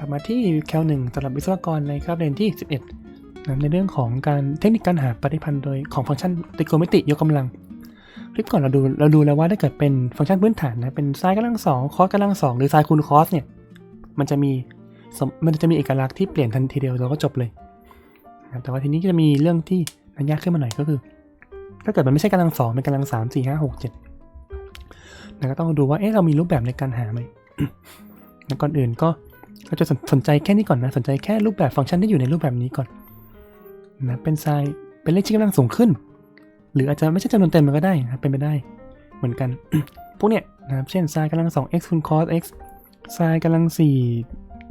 ลับมาที่แคลหนึ่งสำหรับวิศวกรในคาบเรียนที่ 11นะในเรื่องของการเทคนิคการหาปฏิพันธ์โดยของฟังก์ชันตริโกณมิติยกกำลัง คลิปก่อนเราดูเราดูแล้วว่าถ้าเกิดเป็นฟังก์ชันพื้นฐานนะเป็นไซน์กำลังสองคอสกำลังสองหรือไซน์คูณคอสเนี่ยมันจะมีมันจะมีเอกลักษณ์ที่เปลี่ยนทันทีเดียวเราก็จบเลยนะแต่ว่าทีนี้จะมีเรื่องที่มันยากขึ้นมาหน่อยก็คือ ถ้าเกิดมันไม่ใช่กำลังสองเป็นกำลังสามสี่ห้าหกเจ็ดนะก็ต้องดูว่าเอ๊ะเรามีรูปแบบในการหาไหมแล้วก่อนอื่นก็ เราจะสนสนใจแค่นี้ก่อนนะ สนใจแค่รูปแบบฟังก์ชันที่อยู่ในรูปแบบนี้ก่อนนะเป็นไซน์เป็นเลขที่กำลังสูงขึ้น หรืออาจจะไม่ใช่จำนวนเต็มมันก็ได้นะเป็นไปได้ เหมือนกัน พวกเนี้ยนะครับเช่นไซน์กำลังสอง x คูณ cos x ไซน์กำลังสี่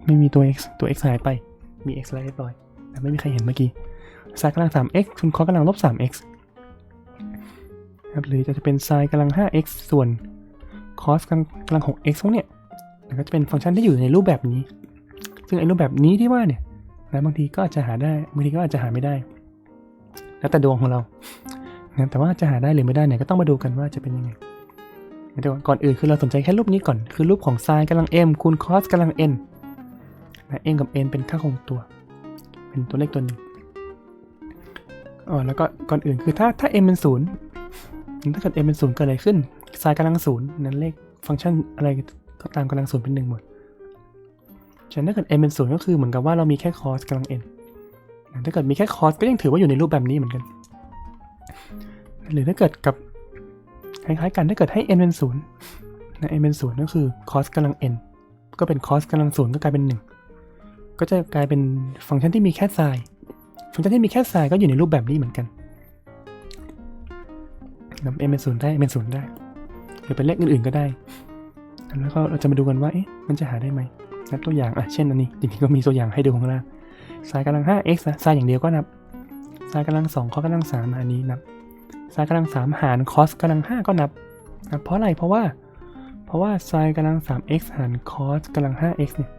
ไม่มีตัว x ตัว x หายไปมี x แล้วเรียบร้อยแต่ไม่มีใครเห็นเมื่อกี้ไซน์กำลังสาม x คูณ cos กำลังลบสาม x ครับหรือจะเป็นไซน์กำลังห้า x ส่วน cos กำลัง 6x พวกเนี้ย ก็จะเป็นฟังก์ชันที่อยู่ในรูปแบบนี้ ซึ่งไอ้รูปแบบนี้ที่ว่าเนี่ยนะบางทีก็อาจจะหาได้บางทีก็อาจจะหาไม่ได้ แล้วแต่ดวงของเรานะแต่ว่าจะหาได้หรือไม่ได้เนี่ยก็ต้องมาดูกันว่าจะเป็นยังไงแต่ก่อนก่อนอื่นคือเราสนใจแค่รูปนี้ก่อน คือรูปของ sin กำลัง m คูณ cos กำลัง n นะ m กับ n เป็นค่าคงตัว เป็นตัวเลขตัวหนึ่งอ๋อแล้วก็ก่อนอื่นคือถ้าถ้า m เป็นศูนย์ถ้าเกิด m เป็นศูนย์เกิดอะไรขึ้น sin กำลังศูนย์นั้นเลขฟังก์ชันอะไร ก็ตามกำลังศูนย์เป็นหนึ่งหมดฉะนั้นถ้าเกิด m เป็นศูนย์ก็คือเหมือนกับว่าเรามีแค่ cos กำลัง n นถ้าเกิดมีแค่ cos ก็ยังถือว่าอยู่ในรูปแบบนี้เหมือนกัน หรือถ้าเกิดกับคล้ายๆกันถ้าเกิดให้ n เป็นศูนย์นะ n เป็นศูนย์ก็คือ cos กำลัง n ก็เป็น cos กำลังศูนย์ก็กลายเป็นหนึ่งก็จะกลายเป็นฟังก์ชันที่มีแค่ sin ฟังก์ชันที่มีแค่ sin ก็อยู่ในรูปแบบนี้เหมือนกันนะ m เป็นศูนย์ได้ m เป็นศูนย์ได้ หรือเป็นเลขอื่นๆก็ได้ แล้วก็เราจะมาดูกันว่าเอ๊ะมันจะหาได้ไหมนับตัวอย่างอะเช่นอันนี้จริงๆก็มีตัวอย่างให้ดูข้างล่างสายกำลัง 5x นะสายอย่างเดียวก็นับสายกำลัง2คอกำลัง3อันนี้นับสายกำลัง 3 หาร cos กำลัง 5 ก็นับนะเพราะอะไรเพราะว่า เพราะว่าสายกำลัง 3x หาร cos กำลัง 5x เนี่ย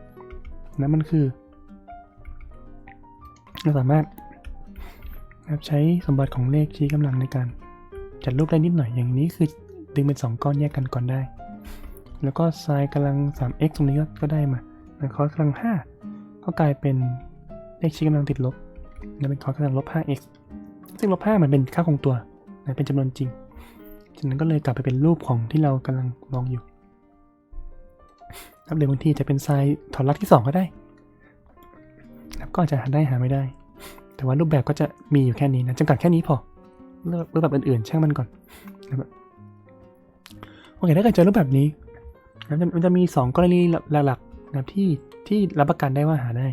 นะมันคือเราสามารถใช้สมบัติของเลขชี้กำลังในการจัดรูปได้นิดหน่อยอย่างนี้คือดึงเป็น 2 ก้อนแยกกันก่อนได้ แล้วก็ไซน์กำลัง 3x ตรงนี้ก็ได้มาแล้วคอสกำลัง 5 ก็กลายเป็นเลขชี้กำลังติดลบแล้วเป็นคอสกำลังลบ 5x ซึ่งลบ 5 มันเป็นค่าคงตัวนะเป็นจำนวนจริง ฉะนั้นก็เลยกลับไปเป็นรูปของที่เรากำลังมองอยู่ครับหรือบางทีจะเป็นไซน์ถอดรหัสที่ 2 ก็ได้นะครับก็อาจจะหาได้หาไม่ได้ แต่ว่ารูปแบบก็จะมีอยู่แค่นี้นะจำกัดแค่นี้พอเลือกรูปแบบอื่นๆ ช่างมันก่อนนะครับโอเคถ้าเกิดเจอรูปแบบนี้ มันมันจะมี 2 กรณีหลักๆนะครับที่ที่รับประกันได้ว่าหาได้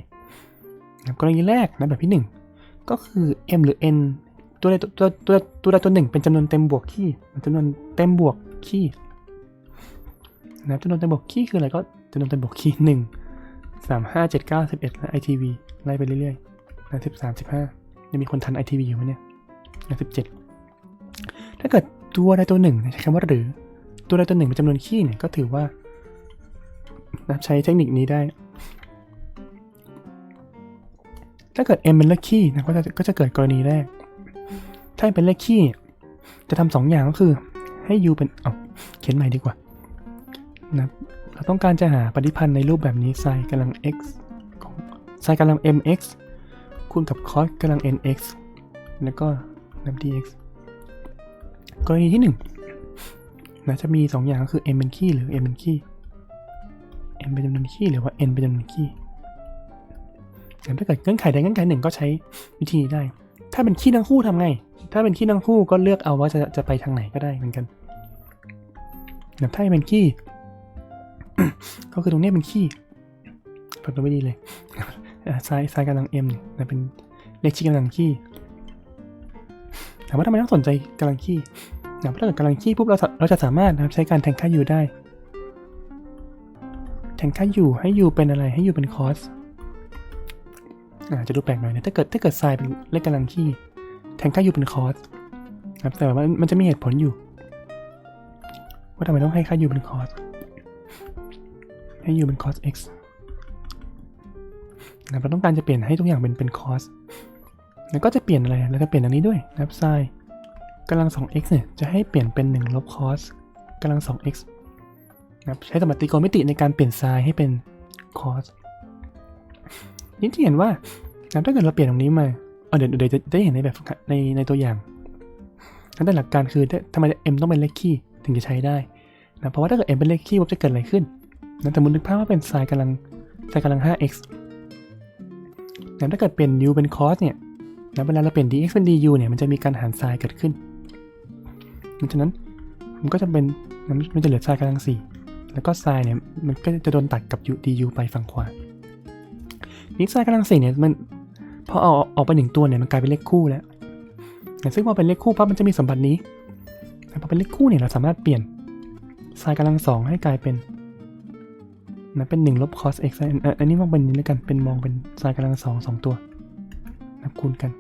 นะกรณีแรกนะแบบที่ 1 ก็คือ m หรือ n ตัวใดตัวตัวตัวใดตัวหนึ่งเป็นจำนวนเต็มบวกคี่จำนวนเต็มบวกคี่นะจำนวนเต็มบวกคี่คืออะไรก็จำนวนเต็มบวกคี่หนึ่งสามห้าเจ็ดเก้าสิบเอ็ดและ ITV ไล่ไปเรื่อยๆนะสิบสามสิบห้ายังมีคนทัน ITV อยู่ไหมเนี่ยนะสิบเจ็ดถ้าเกิดตัวใดตัวหนึ่งใช้คำว่าหรือ ตัวใดตัวหนึ่งเป็นจำนวนคี่เนี่ยก็ถือว่านะใช้เทคนิคนี้ได้ ถ้าเกิด m เป็นเลขคี่นะก็จะก็จะเกิดกรณีแรก ถ้าเป็นเลขคี่จะทำสองอย่างก็คือ ให้ u เป็นเอาเขียนใหม่ดีกว่านะเราต้องการจะหาปฏิพันธ์ในรูปแบบนี้ไซน์กำลัง x ของไซน์กำลัง mx คูณกับ cos กำลัง nx แล้วก็นับ dx กรณีที่ห นะจะมี 2 อย่างก็คือ m เป็นคี่หรือ m เป็นคี่ m เป็นจำนวนคี่หรือว่า n เป็นจำนวนคี่แต่ถ้าเกิดเงื่อนไขใดเงื่อนไขหนึ่งก็ใช้วิธีนี้ได้ ถ้าเป็นคี่ทั้งคู่ทำไง ถ้าเป็นคี่ทั้งคู่ก็เลือกเอาว่าจะจะไปทางไหนก็ได้เหมือนกันแต่ถ้าเป็นคี่ก็คือตรงนี้เป็นคี่เปิดตัวไม่ดีเลยซ้ายซ้ายกำลัง m เนี่ยนะเป็นเลขชี้กำลังคี่ถามว่าทำไมต้องสนใจกำลังคี่ อย่างถ้าเกิดกำลังขี้ปุ๊บเราเราจะสามารถนะครับใช้การแทงค่า u ได้ แทงค่า u ให้ u เป็นอะไรให้ u เป็น cos อาจจะดูแปลกหน่อยนะถ้าเกิดถ้าเกิดไซน์เป็นเลขกำลังขี้แทงค่า u เป็น cos ครับแต่ว่ามันจะมีเหตุผลอยู่ ว่าทำไมต้องให้ค่า u เป็น cos ให้ u เป็น cos x นะเราต้องการจะเปลี่ยนให้ทุกอย่างเป็นเป็น cos แล้วก็จะเปลี่ยนอะไรแล้วก็เปลี่ยนอันนี้ด้วยนะครับไซ กำลัง 2x เนี่ยจะให้เปลี่ยนเป็น 1 ลบ cos กำลัง 2x นะครับใช้สมบัติตริโกณมิติในการเปลี่ยนไซน์ให้เป็น cos นี่ที่เห็นว่านะถ้าเกิดเราเปลี่ยนตรงนี้มาเออเดี๋ยวเดี๋ยวจะได้เห็นในแบบในในตัวอย่างนั่นแต่หลักการคือทำไม m ต้องเป็นเลขคี่ถึงจะใช้ได้นะเพราะว่าถ้าเกิด m เป็นเลขคี่มันจะเกิดอะไรขึ้นนะแต่มุนนึกภาพว่าเป็นไซน์กำลังไซน์กำลัง 5x นะถ้าเกิดเปลี่ยน u เป็น cos เนี่ยนะเวลาเราเปลี่ยน dx เป็น du เนี่ยมันจะมีการหารไซน์เกิดขึ้น ดังนั้นมันก็จะเป็นมันจะเหลือไซน์กำลัง4แล้วก็ไซน์เนี่ยมันก็จะโดนตัดกับ u du ไปฝั่งขวานี่ไซน์กำลังสี่เนี่ยมันพอเอาออกไปหนึ่งตัวเนี่ยมันกลายเป็นเลขคู่แล้วซึ่งพอเป็นเลขคู่ปั๊บมันจะมีสมบัตินี้แต่พอเป็นเลขคู่เนี่ยเราสามารถเปลี่ยนไซน์กำลังสองให้กลายเป็นนะเป็น1ลบ cos x อันอันนี้มองเป็นนี้แล้วกัน เป็นมองเป็นไซน์กำลังสองสองตัว นับคูณกัน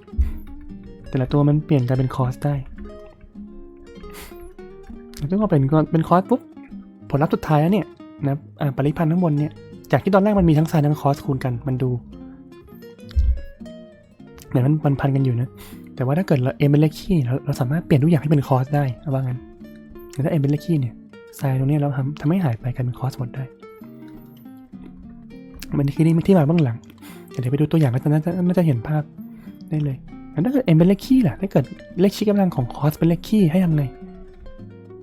แต่ละตัวมันเปลี่ยนกลายเป็น cos ได้ ซึ่งพอเป็นเป็น cos ปุ๊บผลลัพธ์สุดท้ายแล้วเนี่ยนะปริพันธ์ข้งบนเนี่ยจากที่ตอนแรกมันมีทั้งไซน์ทั้งคอสคูณกันมันดูเหมือนมันพันกันอยู่นะแต่ว่าถ้าเกิดเราเอ็มเป็นเลขคี่เราเราสามารถเปลี่ยนทุกอย่างให้เป็นคอสได้เอาว่างั้นแต่ถ้าเอ็มเป็นเลขคี่เนี่ยไซน์ตรงนี้เราทำทำให้หายไปกลายเป็นคอสหมดได้ มันคือนี่ที่มาเบื้องหลังเดี๋ยวไปดูตัวอย่างก็จะน่าจะน่าจะเห็นภาพได้เลยแล้วถ้าเกิดเอ็มเป็นเลขคี่ล่ะถ้าเกิดเลขชี้กำลังของคอสเป็นเลขคี่ให้ทำไง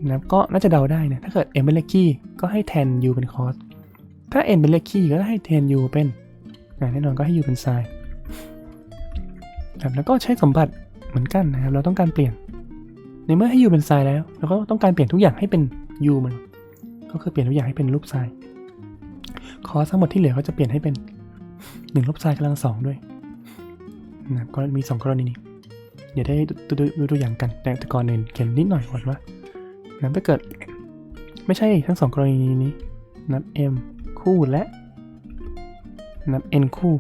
นะก็น่าจะเดาได้นะถ้าเกิด m เป็นเลขคี่ก็ให้แทน u เป็นคอสถ้า n เป็นเลขคี่ก็ให้แทน u เป็นแน่นอนก็ให้ u เป็นไซน์ครับแล้วก็ใช้สมบัติเหมือนกันนะครับ เราต้องการเปลี่ยน ในเมื่อให้ u เป็นไซน์แล้วเราก็ต้องการเปลี่ยนทุกอย่างให้เป็น u มัน ก็คือเปลี่ยนทุกอย่างให้เป็นรูปไซน์คอสทั้งหมดที่เหลือก็จะเปลี่ยนให้เป็น1ลบไซน์กำลังสองด้วยนะครับก็มี 2 กรณีนี้เดี๋ยวได้ดูตัวอย่างกันแต่ก่อนอื่นเขียนนิดหน่อยก่อนว่า นะถ้าเกิด ไม่ใช่ทั้งสองกรณีนี้ นับ m คู่และ นับ n คู่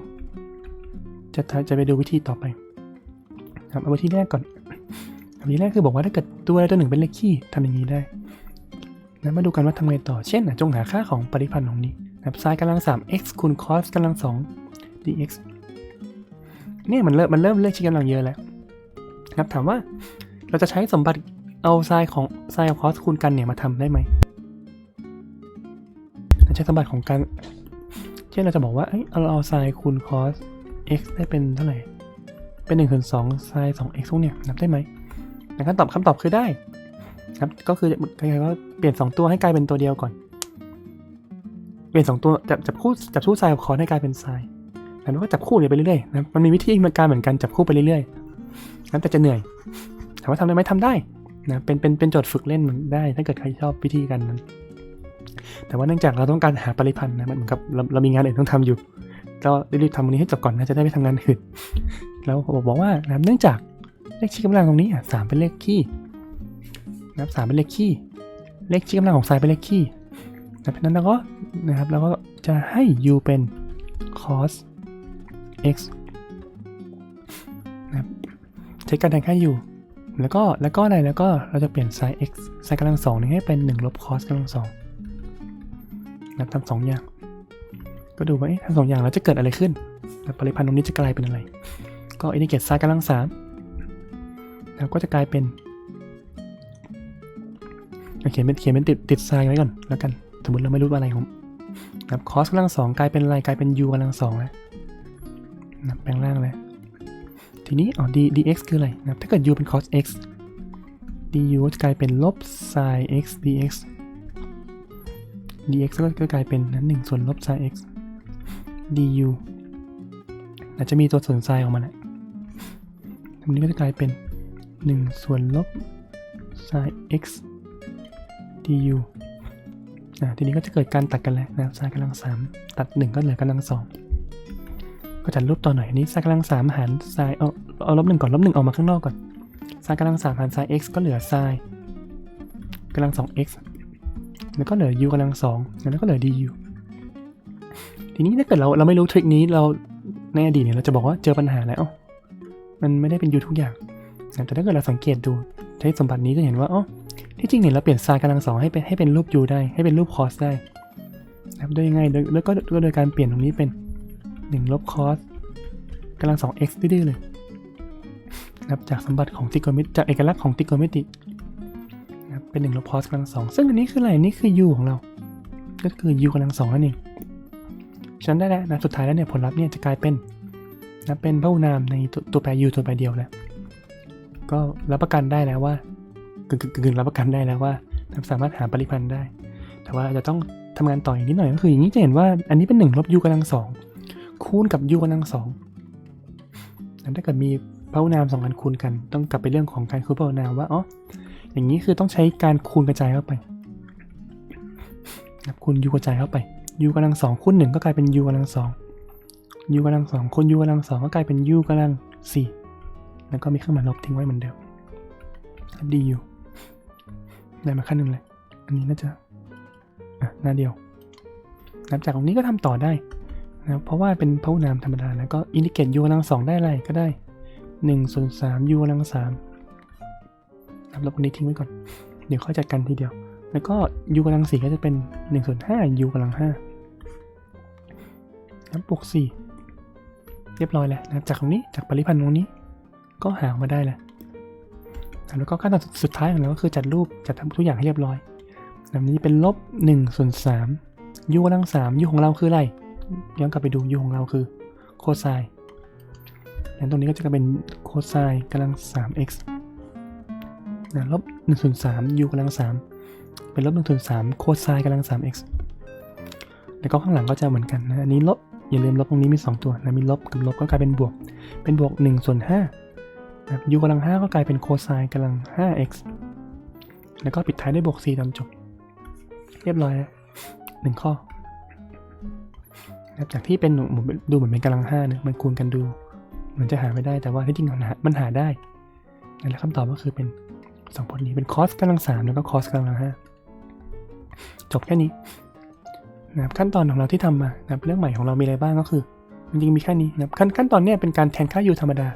จะจะไปดูวิธีต่อไปครับเอาวิธีแรกก่อนวิธีแรกคือบอกว่าถ้าเกิดตัวใดตัวหนึ่งเป็นเลขคี่ทำอย่างนี้ได้นะมาดูกันว่าทำไงต่อ เช่นจงหาค่าของปริพันธ์ของนี้นะครับไซน์กำลัง 3 x คูณ cos กำลัง 2 dx เนี่ยมันเริ่มมันเริ่มเลขชี้กำลังเยอะแล้วนะครับถามว่าเราจะใช้สมบัติ เอาไซน์ของไซน์กับ cos คูณกันเนี่ยมาทำได้ไหมใช้สมบัติของการ เช่นเราจะบอกว่าเอาเราเอาไซน์คูณ cos x ได้เป็นเท่าไหร่ เป็น1นึ่งส่วนสองไซน์สอง x พวกเนี่ยนับได้ไหมนะครับตอบคำตอบคือได้ครับก็คือคล้ายๆว่าเปลี่ยน 2 ตัวให้กลายเป็นตัวเดียวก่อน เปลี่ยน 2 ตัวจับจับคู่จับคู่ไซน์กับ cos ให้กลายเป็นไซน์แล้วก็จับคู่ไปเรื่อยๆนะมันมีวิธีการเหมือนกันจับคู่ไปเรื่อยๆนั้นแต่จะเหนื่อยถามว่าทำได้ไหมทำได้ นะเป็นเป็นเป็นโจทย์ฝึกเล่นได้ ถ้าเกิดใครชอบวิธีการนั้น แต่ว่าเนื่องจากเราต้องการหาปริพันธ์นะมันเหมือนกับเราเรามีงานอื่นต้องทำอยู่เรารีบๆทำวันนี้ให้จบก่อนนะจะได้ไปทำงานอื่นแล้วผมบอกว่านะเนื่องจากเลขชี้กำลังตรงนี้อะสามเป็นเลขคี่นะครับสามเป็นเลขคี่เลขชี้กำลังของไซน์เป็นเลขคี่นะเพราะนั้นเราก็นะครับเราก็จะให้ u เป็น cos x นะครับใช้การแทนค่า u แล้วก็แล้วก็อะไรแล้วก็เราจะเปลี่ยนไซน์ x ไซน์กำลังสองนี้ให้เป็น1ลบ cos กำลังสองนะทำสองอย่าง ก็ดูว่าทั้งสองอย่างแล้วจะเกิดอะไรขึ้นปริพันธ์ตรงนี้จะกลายเป็นอะไร ก็อินดิเกตไซน์กำลังสามแล้วก็จะกลายเป็นเขียนเป็นเขียนเป็นติดติดไซน์ไว้ก่อนแล้วกัน สมมติเราไม่รู้ว่าอะไรของนะครับ cos กำลังสองกลายเป็นอะไรกลายเป็น u กำลังสองแล้วนะแปลงร่างแล้ว ทีนี้อ๋อ d dx คืออะไรนะถ้าเกิด u เป็น cos x du จะกลายเป็นลบ sin x dx dx ก็กลายเป็นนั้นหนึ่งส่วนลบ sin x du อาจจะมีตัวส่วน sin ออกมาแหละตรงนี้ก็จะกลายเป็น 1 ส่วนลบ sin x du อ่าทีนี้ก็จะเกิดการตัดกันแล้วนะ sin กำลัง 3 ตัด 1 ก็เหลือกำลัง 2 ก็จัดรูปต่อหน่อยอันนี้ sin กำลัง3หาร sin เอาเอาลบ1ก่อนลบ1ออกมาข้างนอกก่อน sin กำลัง3หาร sin x ก็เหลือ sin กำลัง 2x แล้วก็เหลือ u กำลังสองแล้วก็เหลือ du ทีนี้ถ้าเกิดเราเราไม่รู้ทริคนี้เราในอดีตเนี่ยเราจะบอกว่าเจอปัญหาแล้วมันไม่ได้เป็น u ทุกอย่างแต่ถ้าเกิดเราสังเกตดูใช้สมบัตินี้จะเห็นว่าอ๋อที่จริงเนี่ยเราเปลี่ยนไซน์กำลังสองให้เป็นให้เป็นรูป u ได้ให้เป็นรูป cos ได้นะครับโดยยังไงโดยแล้วก็โดยการเปลี่ยนตรงนี้เป็น 1 ลบ cos กำลังสอง x ดื้อเลยนะครับจากสมบัติของติโกมิตจากเอกลักษณ์ของติโกมิตินะเป็น 1 ลบ cos กำลังสองซึ่งอันนี้คืออะไรนี่คือ u ของเรา ก็คือ u กำลังสองนั่นเองฉันได้แล้วนะสุดท้ายแล้วเนี่ยผลลัพธ์เนี่ยจะกลายเป็นนะเป็นพหุนามในตัวตัวแปร u ตัวแปรเดียวแล้วก็รับประกันได้แล้วว่ากึ่งกึ่งรับประกันได้แล้วว่าสามารถหาปริพันธ์ได้ แต่ว่าจะต้องทำงานต่ออีกนิดหน่อยก็คืออย่างนี้จะเห็นว่าอันนี้เป็น1ลบ u กำลังสอง คูณกับ u กำลังสองถ้าเกิดมีพหุนามสองอันคูณกัน ต้องกลับไปเรื่องของการคูณพหุนามว่าอ๋ออย่างนี้คือต้องใช้การคูณกระจายเข้าไปนับคูณ u กระจายเข้าไป u กำลังสองคูณหนึ่งก็กลายเป็น u กำลังสอง u กำลังสองคูณ u กำลังสองก็กลายเป็น u กำลังสี่แล้วก็มีเครื่องหมายลบทิ้งไว้เหมือนเดิมดีอยู่ได้มาขั้นหนึ่งเลย อันนี้น่าจะ อะ หน้าเดียว นับจากตรงนี้ก็ทำต่อได้ นะเพราะว่าเป็นพหุนามธรรมดาแล้วก็อินดิเกต u กำลังสองได้อะไรก็ได้1ส่วน3 u กำลังสามนับลบตรงนี้ทิ้งไว้ก่อน เดี๋ยวค่อยจัดกันทีเดียว แล้วก็ u กำลังสี่ก็จะเป็น1ส่วน5 u กำลังห้านับวกสี่เรียบร้อยแล้วนะจากตรงนี้จากปริพันธ์ตรงนี้ ก็หาออกมาได้แล้วแล้วก็ขั้นตอนสุดท้ายของเราก็คือจัดรูปจัดทำทุกอย่างให้เรียบร้อยแบบนี้เป็นลบ1ส่วน3 u กำลัง3 u ของเราคืออะไร ย้อนกลับไปดู u ของเราคือโคไซน์งั้นตรงนี้ก็จะกลายเป็นโคไซน์กำลัง 3x นะลบ1ส่วน3 u กำลัง 3 เป็นลบ1ส่วน3โคไซน์กำลัง 3x แล้วก็ข้างหลังก็จะเหมือนกันนะอันนี้ลบอย่าลืมลบตรงนี้มี 2 ตัวนะมีลบกับลบก็กลายเป็นบวก เป็นบวก1ส่วน5นะครับ u กำลัง 5 ก็กลายเป็นโคไซน์กำลัง 5x แล้วก็ปิดท้ายด้วยบวก4ตอนจบ เรียบร้อยหนึ่งข้อ นะครับจากที่เป็นดูเหมือนเป็นกำลัง5นะมันคูณกันดูเหมันจะหาไม่ได้แต่ว่าที่จริงมันหามันหาได้และคำตอบก็คือเป็นสองพจน์นี้เป็นคอสกำลัง3แล้วก็คอสกำลัง5จบแค่นี้นะครับขั้นตอนของเราที่ทำมานะครับเรื่องใหม่ของเรามีอะไรบ้างก็คือจริงๆมีแค่นี้นะครับขั้นขั้นตอนเนี้ยเป็นการแทนค่า u ธรรมดา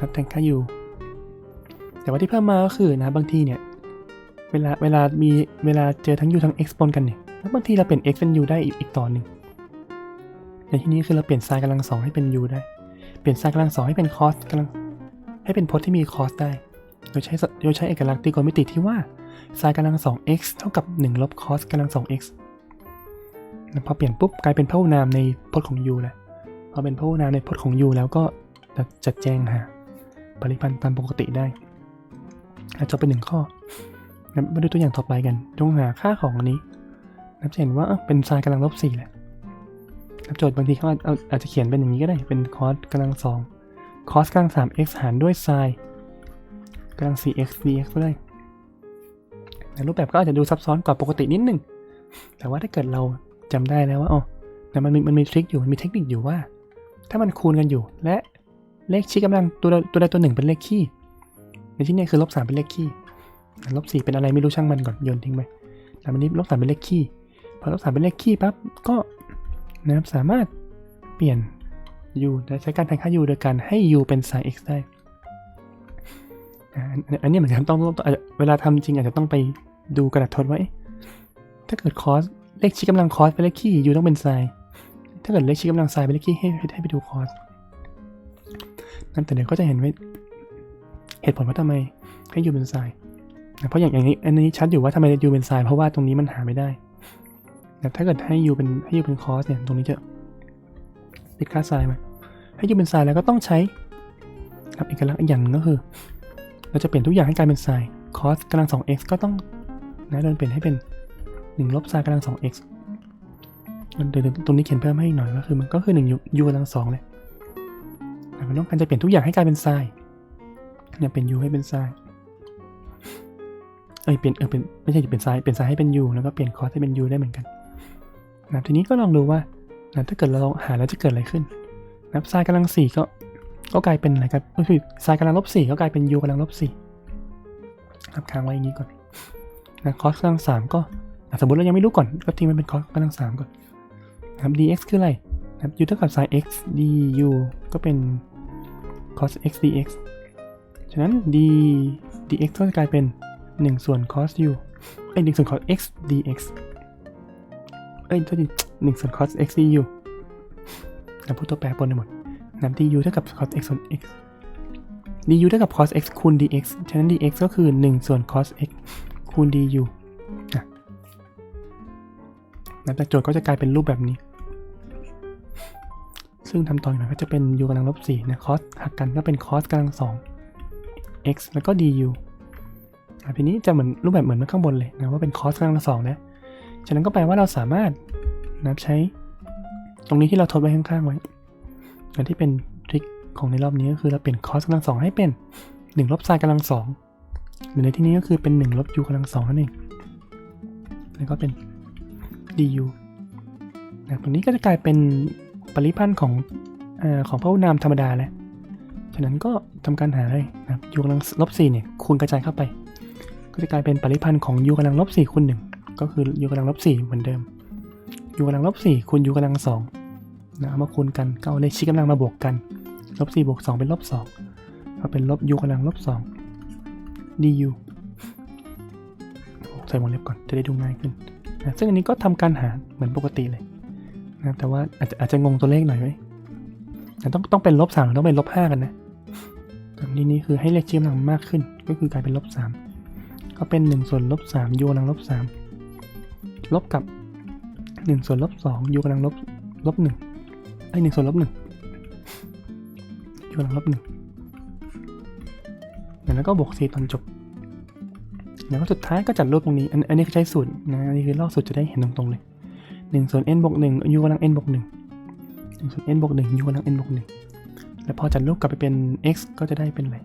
นับแทนค่า u แต่ว่าที่เพิ่มมาก็คือนะบางทีเนี่ยเวลาเวลามีเวลาเจอทั้ง u ทั้ง x ปนกันเนี่ย แล้วบางทีเราเปลี่ยน x เป็น u ได้อีกอีกตอนหนึ่งในที่นี้คือเราเปลี่ยน sin กำลังสองให้เป็น u ได้ เปลี่ยน sin กำลังสองให้เป็น cos กำลังให้เป็นพจน์ที่มี cos ได้ โดยใช้โดยใช้เอกลักษณ์ตรีโกณมิติที่ว่า sin กำลังสอง x เท่ากับ 1 ลบ cos กำลังสอง x แล้วพอเปลี่ยนปุ๊บกลายเป็นพหุนามในพจน์ของ u แล้วพอเป็นพหุนามในพจน์ของ u แล้วก็จัดแจงหาปริพันธ์ตามปกติได้จบเป็นหนึ่งข้อมาดูตัวอย่างต่อไปกันจงหาค่าของอันนี้ นับเห็นว่าเป็นไซน์กำลังลบสี่แหละนะโจทย์บางทีเขาอาจจะเขียนเป็นอย่างนี้ก็ได้ เป็นคอสกำลังสองคอสกำลังสาม x หารด้วยไซน์กำลังสี่ x dx ก็ได้แต่รูปแบบก็อาจจะดูซับซ้อนกว่าปกตินิดนึง แต่ว่าถ้าเกิดเราจำได้แล้วว่าอ๋อแต่มันมีมันมีทริคอยู่ มันมีเทคนิคอยู่ว่า ถ้ามันคูณกันอยู่ และเลขชี้กำลังตัวตัวใดตัวหนึ่งเป็นเลขคี่ ในที่นี้คือลบสามเป็นเลขคี่ลบสี่เป็นอะไรไม่รู้ช่างมันก่อนโยนทิ้งไปแล้วมันนี้ลบสามเป็นเลขคี่ พอลบสามเป็นเลขคี่ปั๊บก็นะครับสามารถเปลี่ยน u ใช้การแทนค่า u โดยการให้ u เป็น sin x ได้อันนี้เหมือนกันต้องเวลาทำจริงอาจจะต้องไปดูกระดาษทดไว้ ถ้าเกิด cos เลขชี้กำลัง cos เป็นเลขคี่ u ต้องเป็น sin ถ้าเกิดเลขชี้กำลัง sin เป็นเลขคี่ให้ให้ไปดู cos นั่นแต่เดี๋ยวก็จะเห็นว่าเหตุผลว่าทำไมให้ยูเป็นไซน์เพราะอย่างอย่างนี้อันนี้ชัดอยู่ว่าทำไมยูเป็นไซน์เพราะว่าตรงนี้มันหาไม่ได้ แต่ถ้าเกิดให้ยูเป็นให้ยูเป็นคอสเนี่ยตรงนี้จะติดค่าไซน์มาให้ยูเป็นไซน์แล้วก็ต้องใช้ครับเอกลักษณ์อย่างนึงก็คือ เราจะเปลี่ยนทุกอย่างให้กลายเป็นไซน์คอสกำลัง 2x ก็ต้องนะโดนเปลี่ยนให้เป็น1ลบไซน์กำลัง 2x เดี๋ยวตรงนี้เขียนเพิ่มให้หน่อยก็คือมันก็คือ1 u กำลัง2เลยมันต้องการจะเปลี่ยนทุกอย่างให้กลายเป็นไซน์เนี่ยเป็น u ให้เป็นไซน์เอ้ยเปลี่ยนเออเป็นไม่ใช่เป็นไซน์เป็นไซน์ให้เป็น u แล้วก็เปลี่ยนคอสให้เป็น u ได้เหมือนกัน นะทีนี้ก็ลองดูว่านะถ้าเกิดเราหาแล้วจะเกิดอะไรขึ้นนะไซน์กำลังสี่ก็ก็กลายเป็นอะไรครับก็คือไซน์กำลังลบสี่ก็กลายเป็น u กำลังลบสี่ครับค้างไว้อย่างนี้ก่อนนะคอสกำลังสามก็สมมติเรายังไม่รู้ก่อนก็ทิ้งมันเป็นคอสกำลังสามก่อนนะครับ dx คืออะไรนะครับ u เท่ากับ sin x du ก็เป็น cos x dx ฉะนั้น d dx ก็จะกลายเป็น 1 ส่วน cos u เอ้ย1ส่วน cos x dx เอ้ยโทษที1ส่วน cos x du แล้วพูดตัวแปรปนไปหมดนำ du เท่ากับ cos x ส่วน x du เท่ากับ cos x คูณ dx ฉะนั้น dx ก็คือ 1 ส่วน cos x คูณ du นะจากโจทย์ก็จะกลายเป็นรูปแบบนี้ ซึ่งทำตออีกหน่อยก็จะเป็น u กำลังลบสี่นะ cos หักกันก็เป็น cos กำลังสอง x แล้วก็ du อะทีนี้จะเหมือนรูปแบบเหมือนเมื่อข้างบนเลยนะว่าเป็น cos กำลังสองนะ ฉะนั้นก็แปลว่าเราสามารถนับใช้ตรงนี้ที่เราทดไว้ข้างๆไว้อันที่เป็นทริคของในรอบนี้ก็คือเราเปลี่ยน cos กำลังสองให้เป็น1ลบ sin กำลังสองหรือในที่นี้ก็คือเป็น1ลบ u กำลังสองนั่นเองแล้วก็เป็น du นะตรงนี้ก็จะกลายเป็นปริพันธ์ของอของพหุนามธรรมดาแล้วฉะนั้นก็ทำการหาเลยนะครับ u กำลังลบ4เนี่ยคูณกระจายเข้าไป ก็จะกลายเป็นปริพันธ์ของ u กำลังลบ4คูณ1 ก็คือ u กำลังลบ4เหมือนเดิม u กำลังลบ4คูณ u กำลัง2นะมาคูณกันก็เอาเลขชี้กำลังมาบวกกันลบ4บวก2เป็นลบ2ก็เป็นลบ u กำลังลบ2 du ใส่วงเล็บก่อนจะได้ดูง่ายขึ้นนะซึ่งอันนี้ก็ทำการหารเหมือนปกติเลยนะแต่ว่าอาจจะอาจจะงงตัวเลขหน่อยไหมแต่ต้องต้องเป็นลบสามต้องเป็นลบห้ากันนะอันนี้นี่คือให้เลขชี้กำลังมากขึ้น ก็คือกลายเป็นลบสามก็เป็นหนึ่งส่วนลบสามยูกำลังลบสาม ลบกับหนึ่งส่วนลบสองยูกำลังลบลบหนึ่งไอ้หนึ่งส่วนลบหนึ่งยูกำลังลบหนึ่งแล้วก็บวกสี่ตอนจบ แล้วก็สุดท้ายก็จัดรูปตรงนี้ อันอันนี้คือใช้สูตรนะอันนี้คือลอกสูตรจะได้เห็นตรงๆเลย1ส่วน n บวก1 u กำลัง n บวก1 1ส่วน n บวก1 u กำลัง n บวก1แล้วพอจัดรูปกลับไปเป็น x ก็จะได้เป็นอะไร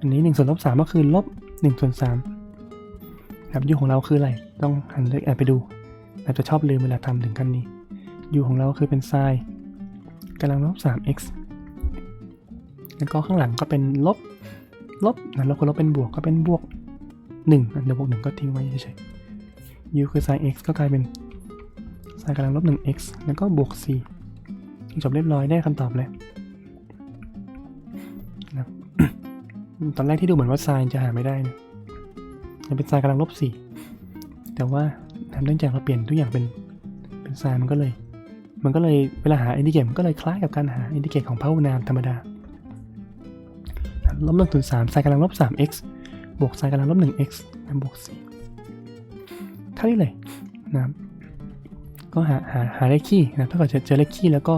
อันนี้ 1 ส่วนลบ3ก็คือลบ1ส่วน3 ครับ u ของเราคืออะไร ต้องหันเลขแอบไปดูเราจะชอบลืมเวลาทำถึงขั้นนี้ u ของเราคือเป็น sin กำลังลบ 3x แล้วก็ข้างหลังก็เป็นลบ ลบนะล้วก็ลบเป็นบวกก็เป็นบวกหนึ่งเดี๋ยวบวกหนึ่งก็ทิ้งไว้เฉยๆ u คือ sin x ก็กลายเป็น sin กำลังลบหนึ่ง x แล้วก็บวก c จบเรียบร้อยได้คำตอบแล้วนะตอนแรกที่ดูเหมือนว่า sin จะหาไม่ได้นะ มันเป็น sin กำลังลบสี่แต่ว่าเนื่องจากเราเปลี่ยนทุกอย่างเป็นเป็น sin มันก็เลย มันก็เลยเวลาหาอินดิเกตมันก็เลยคล้ายกับการหาอินดิเกตของพหุนามธรรมดาลบหนึ่งส่วนสาม sin กำลังลบสาม x บวก sin กำลังลบ 1x นะบวก4เท่านี้เลยนะครับก็หาหาหาเลขคี่นะถ้าเกิดเจอเจอเลขคี่แล้วก็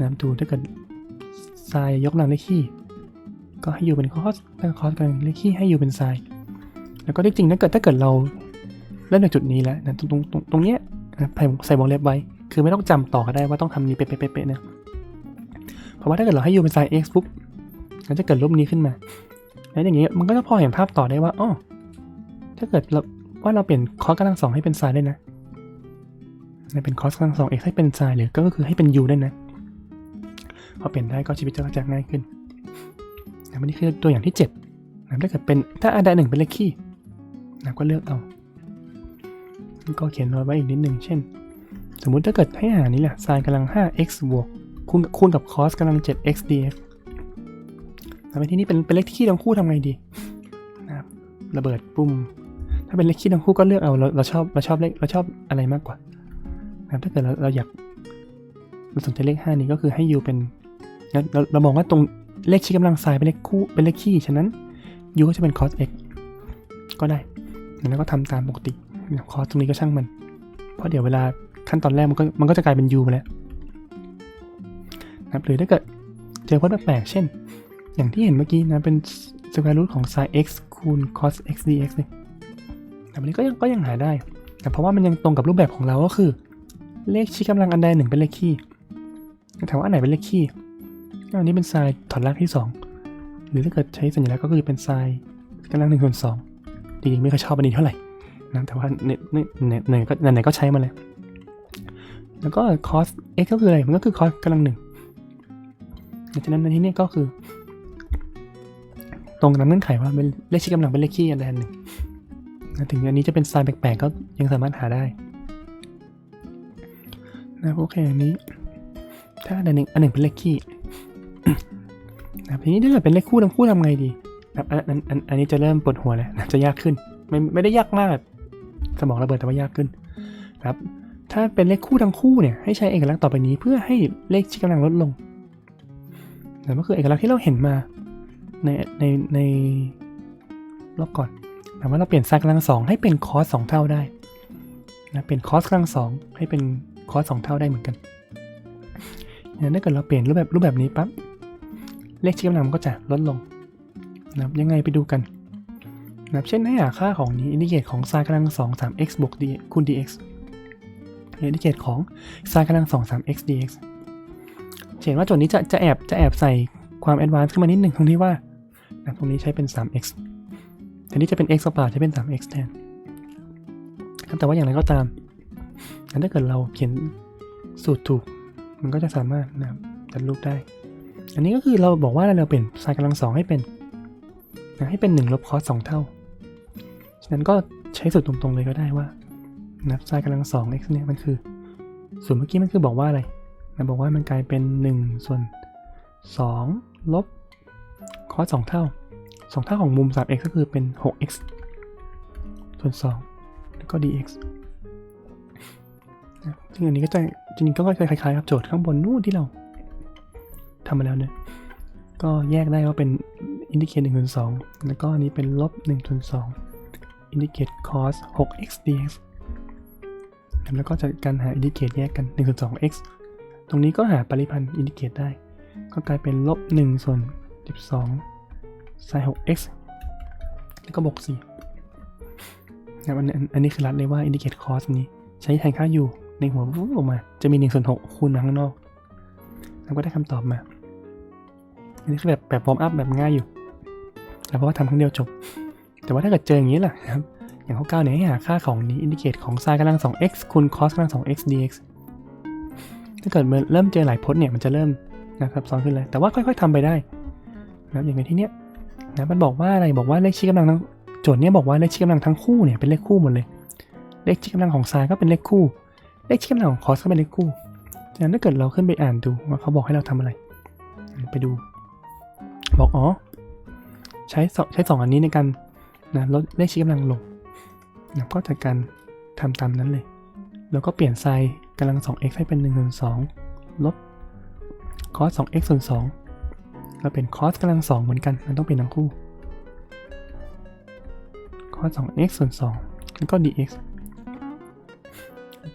นะดูถ้าเกิด sin ยกกำลังเลขคี่ก็ให้อยู่เป็น cos ถ้า cos กำลังเลขคี่ให้อยู่เป็น sin แล้วก็ที่จริงถ้าเกิดถ้าเกิดเราเริ่มจากจุดนี้แล้วนะตรงตรงตรงตรงเนี้ยนะใส่ใส่วงเล็บไว้ คือไม่ต้องจำต่อก็ได้ว่าต้องทำนี้เป๊ะๆๆๆนะเพราะว่าถ้าเกิดเราให้ยูเป็น sin x ปุ๊บมันจะเกิดรูปนี้ขึ้นมา แล้วอย่างเงี้ยมันก็จะพอเห็นภาพต่อได้ว่าอ๋อถ้าเกิดเราว่าเราเปลี่ยนคอสกำลังสองให้เป็นไซน์ได้นะเป็นคอสกำลังสอง x ให้เป็นไซน์หรือก็คือให้เป็น u ได้นะพอเปลี่ยนได้ก็ชีวิตจะง่ายขึ้นนะวันนี้คือตัวอย่างที่7นะถ้าเกิดเป็นถ้าอันใดหนึ่งเป็นเลขคี่ นะก็เลือกเอาก็เขียนน้อยไว้อีกนิดหนึ่งเช่น สมมุติถ้าเกิดให้หานี้แหละไซน์กำลัง 5x บวกคูณคูณกับคอสกำลัง 7x dx แต่ในที่นี้เป็นเป็นเลขที่คี่ทั้งคู่ทำไงดีนะครับระเบิดปุ่ม ถ้าเป็นเลขคี่ทั้งคู่ก็เลือกเอาเราเราชอบเราชอบเลขเราชอบอะไรมากกว่านะครับถ้าเกิดเราเราอยากเราสนใจเลข 5 นี้ก็คือให้ u เป็นเราเรามองว่าตรงเลขชี้กำลังทรายเป็นเลขคู่เป็นเลขคี่ฉะนั้น u ก็จะเป็น cos x ก็ได้ แล้วก็ทำตามปกติคอสตรงนี้ก็ช่างมัน เพราะเดี๋ยวเวลาขั้นตอนแรกมันก็มันก็จะกลายเป็น u ไปแล้วนะครับหรือถ้าเกิดเจอพจน์แปลกเช่น อย่างที่เห็นเมื่อกี้นะเป็น square root ของ sin x คูณ cos x dx เลยแต่วันนี้ก็ยังก็ยังหาได้ แต่เพราะว่ามันยังตรงกับรูปแบบของเราก็คือ เลขชี้กำลังอันใดหนึ่งเป็นเลขคี่ถามว่าอันไหนเป็นเลขคี่อันนี้เป็น sin ถอดรากที่ 2 หรือถ้าเกิดใช้สัญลักษณ์ก็คือเป็น sin กำลังหนึ่งส่วนสอง จริงๆไม่ค่อยชอบอันนี้เท่าไหร่นะแต่ว่าเน็ตเน็ตเน็ตไหนก็ไหนก็ใช้มาเลยแล้วก็ cos x ก็คืออะไร มันก็คือ cos กำลังหนึ่งฉะนั้นในที่นี้ก็คือ ตรงกับเงื่อนไขว่าเป็นเลขชี้กำลังเป็นเลขคี่อันใดอันหนึ่งถึงอันนี้จะเป็นไซน์แปลกๆก็ยังสามารถหาได้นะโอเคอันนี้ ถ้าอันหนึ่งอันหนึ่งเป็นเลขคี่นะทีนี้ถ้าเกิดเป็นเลขคู่ทั้งคู่ทำไงดี อันอันอันนี้จะเริ่มปวดหัวแล้วจะยากขึ้น ไม่ไม่ได้ยากมากแบบสมองระเบิดแต่ว่ายากขึ้นครับ ถ้าเป็นเลขคู่ทั้งคู่เนี่ยให้ใช้เอกลักษณ์ต่อไปนี้เพื่อให้เลขชี้กำลังลดลงนั่นก็คือเอกลักษณ์ที่เราเห็นมาในในในรอบก่อนแต่ว่าเราเปลี่ยนไซน์กำลังสองให้เป็นคอสสองเท่าได้นะเป็นคอสกำลังสองให้เป็นคอสสองเท่าได้เหมือนกันเนี่ยถ้าเกิดเราเปลี่ยนรูปแบบรูปแบบนี้ปั๊บเลขชี้กำลังมันก็จะลดลง นะครับยังไงไปดูกันนะครับเช่นให้หาค่าของนี้อินดิเกตของ sin กำลัง2 3 x บวก d คูณ dx อินดิเกตของ sin กำลัง2 3 x dx เห็นว่าโจทย์นี้จะจะแอบจะแอบใส่ความแอดวานซ์ขึ้นมานิดหนึ่งตรงที่ว่านะตรงนี้ใช้เป็น 3x อันนี้จะเป็น x เปล่าใช้เป็น 3x แทนครับแต่ว่าอย่างไรก็ตามถ้าเกิดเราเขียนสูตรถูก มันก็จะสามารถนะครับจัดรูปได้ อันนี้ก็คือเราบอกว่าเราเปลี่ยน sin กำลังสองให้เป็น นะให้เป็น 1 ลบ cos 2เท่า ฉะนั้นก็ใช้สูตรตรงๆเลยก็ได้ว่านะ sin กำลังสอง x เนี่ยมันคือสูตรเมื่อกี้มันคือบอกว่าอะไรนะบอกว่ามันกลายเป็น 1 ส่วน 2 ลบ cos 2เท่า 2 เท่าของมุม 3x ก็คือเป็น 6x ส่วน 2 แล้วก็ dx นะซึ่งอันนี้ก็จะจริงๆก็คล้ายๆครับโจทย์ข้างบนนู่นที่เราทำมาแล้วเนี่ยก็แยกได้ว่าเป็น อินดิเคต1ส่วน2แล้วก็อันนี้เป็นลบ1ส่วน2อินดิเคต cos 6x dx แล้วก็จะการหาอินดิเคตแยกกัน1ส่วน2 x ตรงนี้ก็หาปริพันธ์อินดิเคตได้ ก็กลายเป็นลบ1ส่วน12 sin 6x แล้วก็บวก4นะครับอันนอันนี้คือรัดเลยว่าอินดิเคต cos นี้ใช้แทนค่าอยู่ในหัววุ้ออกมา จะมี1ส่วน6คูณมาข้างนอก แล้วก็ได้คำตอบมา อันนี้คือแบบแบบวอร์มอัพแบบง่ายอยู่ แล้วเพราะว่าทำครั้งเดียวจบ แต่ว่าถ้าเกิดเจออย่างนี้ล่ะครับอย่างข้อเก้าเนี่ยให้หาค่าของนี้อินดิเคตของ sin กำลัง 2x คูณ cos กำลัง 2x dx ถ้าเกิดเริ่มเจอหลายพจน์เนี่ยมันจะเริ่มนะครับซ้อนขึ้นเลย แต่ว่าค่อย ๆทำไปได้นะครับอย่างในที่เนี้ยนะมันบอกว่าอะไรบอกว่าเลขชี้กำลังทั้งโจทย์เนี้ยบอกว่าเลขชี้กำลังทั้งคู่เนี่ยเป็นเลขคู่หมดเลย เลขชี้กำลังของ sin ก็เป็นเลขคู่ เลขชี้กำลังของ cos ก็เป็นเลขคู่ฉะนั้นถ้าเกิดเราขึ้นไปอ่านดูว่าเขาบอกให้เราทำอะไร ไปดู บอกอ๋อ ใช้สองใช้สองอันนี้ในการนะลดเลขชี้กำลังลงนะก็จากการทำตามนั้นเลย แล้วก็เปลี่ยนไซน์กำลัง 2x ให้เป็น1ส่วน2ลบ cos 2x ส่วน2แล้วเป็น cos กำลัง 2 เหมือนกันมันต้องเป็นทั้งคู่ cos 2x ส่วน2แล้วก็ dx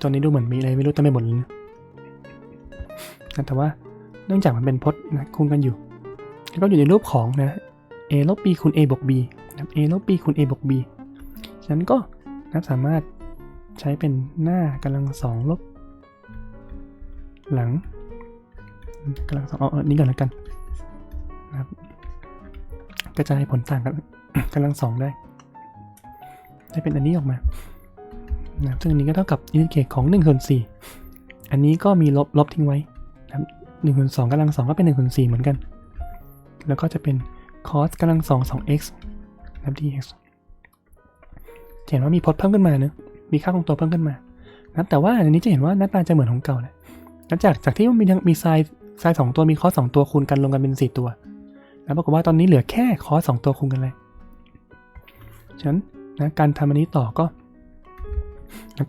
ตอนนี้ดูเหมือนมีอะไรไม่รู้เต็มไปหมดเลยนะแต่ว่าเนื่องจากมันเป็นพจน์นะคูณกันอยู่ แล้วก็อยู่ในรูปของนะ a ลบ b คูณ a บวก b นะครับ a ลบ b คูณ a บวก b ฉะนั้นก็นะสามารถใช้เป็นหน้ากำลังสองลบ หลังกำลังสองเอาเอานี้ก่อนแล้วกันนะครับกระจายผลต่างกันกำลังสองได้ได้เป็นอันนี้ออกมานะครับซึ่งอันนี้ก็เท่ากับอินดิเคตของ1ส่วน4อันนี้ก็มีลบลบทิ้งไว้นะครับ1ส่วน2กำลังสองก็เป็น1ส่วน4เหมือนกัน แล้วก็จะเป็น cos กำลังสอง 2x นะครับ dx จะเห็นว่ามีพจน์เพิ่มขึ้นมาเนะมีค่าคงตัวเพิ่มขึ้นมานะแต่ว่าอันนี้จะเห็นว่าหน้าตาจะเหมือนของเก่าแหละแล้วจากจากที่มันมีทั้งมีไซน์ไซน์สองตัวมีคอสสองตัวคูณกันรวมกันเป็นสี่ตัว แล้วปรากฏว่าตอนนี้เหลือแค่คอสสองตัวคูณกันเลย ฉะนั้นนะการทำอันนี้ต่อก็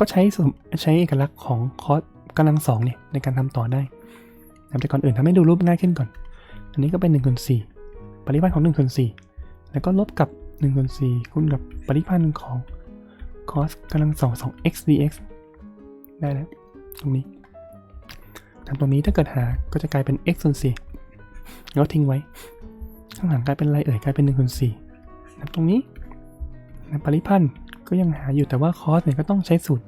ก็ใช้สมใช้เอกลักษณ์ของคอสกำลังสองเนี่ยในการทำต่อได้นะแต่ก่อนอื่นทำให้ดูรูปง่ายขึ้นก่อน อันนี้ก็เป็น1นส่วนสี่ ปริมาณของ1นส่วนสี่แล้วก็ลบกับ1นส่วนสี่คูณกับปริมาณของ cos กำลังสองสอง x dx ได้แล้วตรงนี้ทำตรงนี้ถ้าเกิดหาก็จะกลายเป็น x ส่วนสี่แล้วทิ้งไว้ ข้างหลังกลายเป็นอะไรเอ่ยกลายเป็น1ส่วนสี่นะตรงนี้นะปริพันธ์ก็ยังหาอยู่แต่ว่า cos เนี่ยก็ต้องใช้สูตร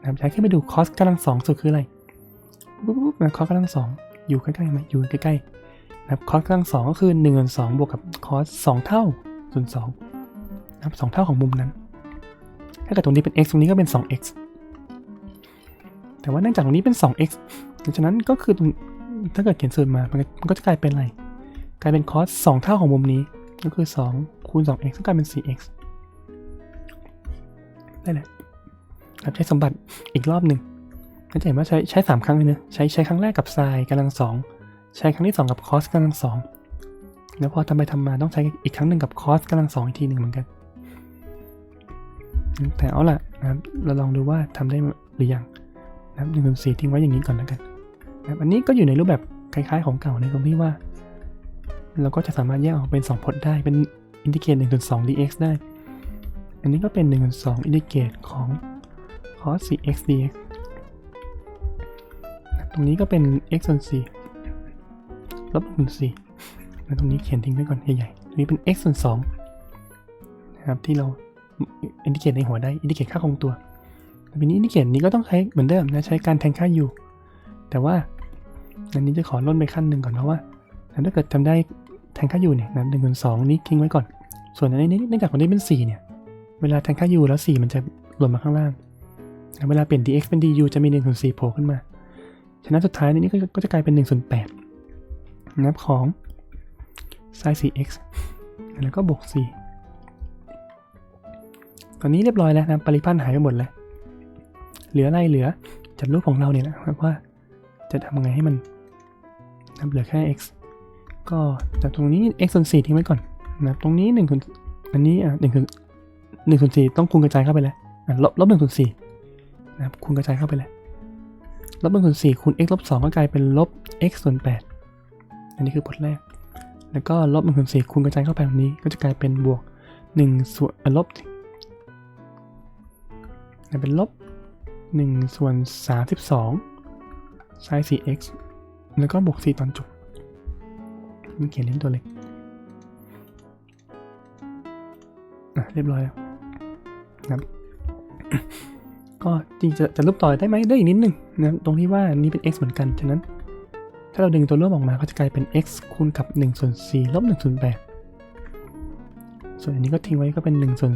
นะใช้ขึ้นไปดู cos กำลังสองสูตรคืออะไรปุ๊บปุ๊บนะ cos กำลังสองอยู่ใกล้ๆไหมอยู่ใกล้ๆ นะครับ cos กำลังสองก็คือ1ส่วนสองบวกกับ cos สองเท่าส่วนสองนะครับสองเท่าของมุมนั้น ถ้าเกิดตรงนี้เป็น x ตรงนี้ก็เป็น 2x แต่ว่าเนื่องจากตรงนี้เป็น 2x ดังนั้นก็คือถ้าเกิดเขียนสูตรมามันก็จะกลายเป็นอะไร กลายเป็น cos 2เท่าของมุมนี้ ก็คือ 2 คูณ 2x ก็กลายเป็น 4x ได้แหละครับใช้สมบัติอีกรอบหนึ่งก็จะเห็นว่าใช้ใช้3ครั้งเลยนะใช้ใช้ครั้งแรกกับ sin กำลัง2 ใช้ครั้งที่ 2 กับ cos กำลัง2แล้วพอทำไปทำมาต้องใช้อีกครั้งหนึ่งกับ cos กำลัง2อีกทีหนึ่งเหมือนกัน แต่เอาล่ะนะครับเราลองดูว่าทำได้หรือยังนะครับหนึ่งส่วนสี่ทิ้งไว้อย่างนี้ก่อนแล้วกันนะครับอันนี้ก็อยู่ในรูปแบบคล้ายๆของเก่าในตรงที่ว่า เราก็จะสามารถแยกออกเป็น2พจน์ได้เป็นอินดิเกตหนึ่งส่วนสอง dx ได้ อันนี้ก็เป็น1ส่วนสองอินดิเกตของ cos 4x dx ตรงนี้ก็เป็น x ส่วน4 ลบหนึ่งส่วนสี่แล้วตรงนี้เขียนทิ้งไว้ก่อนใหญ่ๆตรงนี้เป็น x ส่วนสองนะครับที่เราอินดิเกตในหัวได้อินดิเกตค่าคงตัวต่ทีนี้อินดิเกตนี้ก็ต้องใช้เหมือนเดิมนะใช้การแทนค่า u แต่ว่าอันนี้จะขอล่นไปขั้นหนึ่งก่อนเพราะว่าถ้าเกิดทำได้แทนค่า u เนี่ยนะหนึ่งส่วนสองนี้ทิ้งไว้ก่อน ส่วนอันนี้เนื่องจากวันนี้เป็นสี่เนี่ย เวลาแทนค่า u แล้วสี่มันจะหล่นมาข้างล่างเวลาเปลี่ยน dx เป็น du จะมี1ส่วน4โผล่ขึ้นมา ฉะนั้นสุดท้ายในนี้ก็ก็จะกลายเป็น1ส่วน8 นับของ sin 4x แล้วก็บวก 4 ตอนนี้เรียบร้อยแล้วนะ ปริพันธ์หายไปหมดแล้ว เหลืออะไรเหลือจัดรูปของเราเนี่ยแหละครับว่าจะทำยังไงให้มันนับเหลือแค่ x ก็จากตรงนี้ x ส่วน4ทิ้งไว้ก่อนนะครับตรงนี้1ส่วนอันนี้อะ1ส่วน1ส่วน4ต้องคูณกระจายเข้าไปแล้วอะลบลบ1ส่วน4นะครับคูณกระจายเข้าไปแล้วลบ1ส่วน4คูณ x ลบ2ก็กลายเป็นลบ x ส่วน8 อันนี้คือบทแรก แล้วก็ลบ1ส่วน4คูณกระจายเข้าไปแบบนี้ก็จะกลายเป็นบวก1ส่วนลบกลายเป็นลบ1ส่วน32 sin 4x แล้วก็บวก4ตอนจบนี่เขียนเล่นตัวเล็กอะเรียบร้อยแล้วนะครับก็จริงจะจะลบต่อได้ไหมได้อีกนิดหนึ่งนะตรงที่ว่านี่เป็น x เหมือนกัน ฉะนั้น ถ้าเราดึงตัวร่วมออกมาก็จะกลายเป็น x คูณกับ1ส่วน4ลบ1ส่วน8ส่วนอันนี้ก็ทิ้งไว้ก็เป็น1ส่วน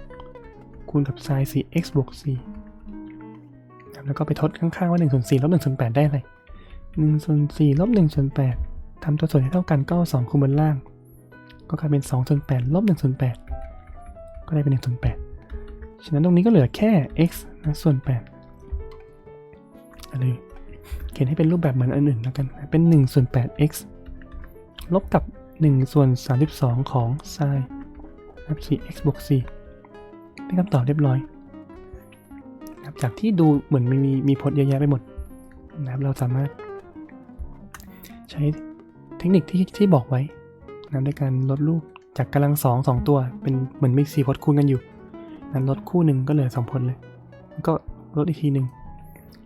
32 คูณกับ sin 4x บวก4แล้วก็ไปทดข้างๆว่า1ส่วน4ลบ1ส่วน8ได้อะไร1ส่วน4ลบ1ส่วน8ทำตัวส่วนให้เท่ากันก็เอา2คูณบนล่าง ก็กลายเป็น2ส่วน8ลบ1ส่วน8ก็ได้เป็น1ส่วน8ฉะนั้นตรงนี้ก็เหลือแค่ x นะส่วน8อะไร เขียนให้เป็นรูปแบบเหมือนอันอื่นแล้วกัน เป็น1ส่วน 8x ลบกับ1ส่วน 32 ของ sin นะครับ 4x บวก4ได้คำตอบเรียบร้อยครับจากที่ดูเหมือนมีมีมีพจน์เยอะแยะไปหมดนะครับเราสามารถ ใช้เทคนิคที่ที่บอกไว้นะครับในการลดรูปจากกำลังสองสองตัวเป็นเหมือนมีสี่พจน์คูณกันอยู่นั้นลดคู่หนึ่งก็เหลือสองพลเลย ก็ลดอีกทีหนึ่ง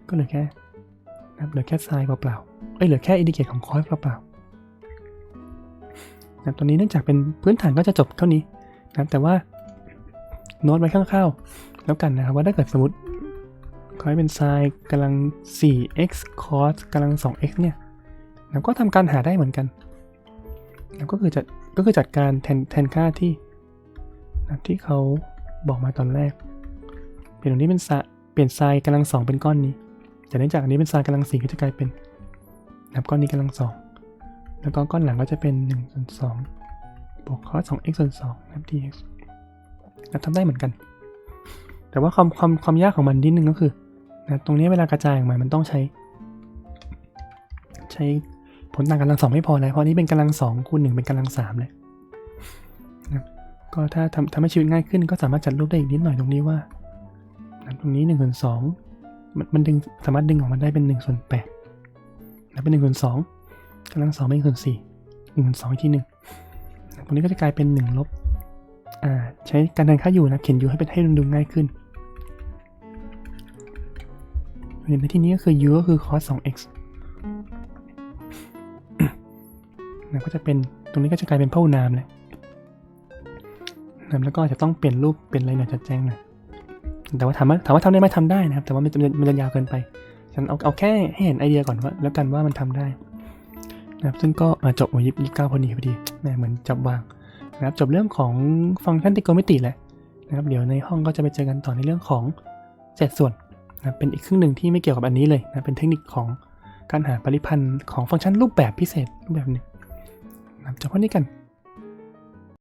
ก็เหลือแค่ นะครับเหลือแค่ทรายเปล่าๆเอ้ยเหลือแค่อินดิเกตของคอร์สเปล่าๆนะตอนนี้เนื่องจากเป็นพื้นฐานก็จะจบเท่านี้นะแต่ว่าโน้ตไว้คร่าวๆแล้วกันนะครับว่าถ้าเกิดสมมติคอยเป็นทรายกำลัง 4x cos กำลัง 2x เนี่ยเราก็ทำการหาได้เหมือนกันแล้วก็คือจัดก็คือจัดการแทนแทนค่าที่นะที่เขาบอกมาตอนแรก เปลี่ยนตรงนี้เป็นสะเปลี่ยนไซน์กำลังสองเป็นก้อนนี้ จากนั้นจากอันนี้เป็นไซน์กำลังสี่ก็จะกลายเป็นนับก้อนนี้กำลังสองแล้วก็ก้อนหลังก็จะเป็น1ส่วนสองบวกคอสอง x ส่วนสองนับ dx นับทำได้เหมือนกัน แต่ว่าความความความยากของมันนิดนึงก็คือนะตรงนี้เวลากระจายออกมามันต้องใช้ ใช้ผลต่างกำลังสองไม่พอนะ เพราะนี้เป็นกำลังสองคูณหนึ่งเป็นกำลังสามเลยนะก็ถ้าทำทำให้ชีวิตง่ายขึ้นก็สามารถจัดรูปได้อีกนิดหน่อยตรงนี้ว่านะตรงนี้1นส่วนสอง มันมันดึงสามารถดึงออกมาได้เป็น1ส่วนแปดนะเป็น1ส่วนสองกำลังสองเป็น1ส่วนสี่หนึ่งส่วนสองอีกทีหนึ่งตรงนี้ก็จะกลายเป็น1ลบอ่าใช้การแทนค่าอยู่นะเขียน u ให้เป็นให้ดูง่ายขึ้นในที่นี้ก็คือ u ก็คือ cos 2x นะก็จะเป็นตรงนี้ก็จะกลายเป็นพหุนามเลยนะแล้วก็จะต้องเปลี่ยนรูปเป็นอะไรหน่อยจัดแจ้งหน่อย แต่ว่าถามว่าถามว่าทำได้ไหมทำได้นะครับ แต่ว่ามันจะมันจะยาวเกินไป ฉันเอาเอาแค่ให้เห็นไอเดียก่อนว่า แล้วกันว่ามันทำได้นะครับ ซึ่งก็จบโอ้ยิบยี่เก้าพอดีพอดีแหมเหมือนจับวางนะครับ จบเรื่องของฟังก์ชันติโกมิติแหละนะครับ เดี๋ยวในห้องก็จะไปเจอกันต่อในเรื่องของเศษส่วนนะเป็นอีกครึ่งหนึ่งที่ไม่เกี่ยวกับอันนี้เลยนะเป็นเทคนิคของการหาปริพันธ์ของฟังก์ชันรูปแบบพิเศษรูปแบบหนึงนะจบเท่านี้กัน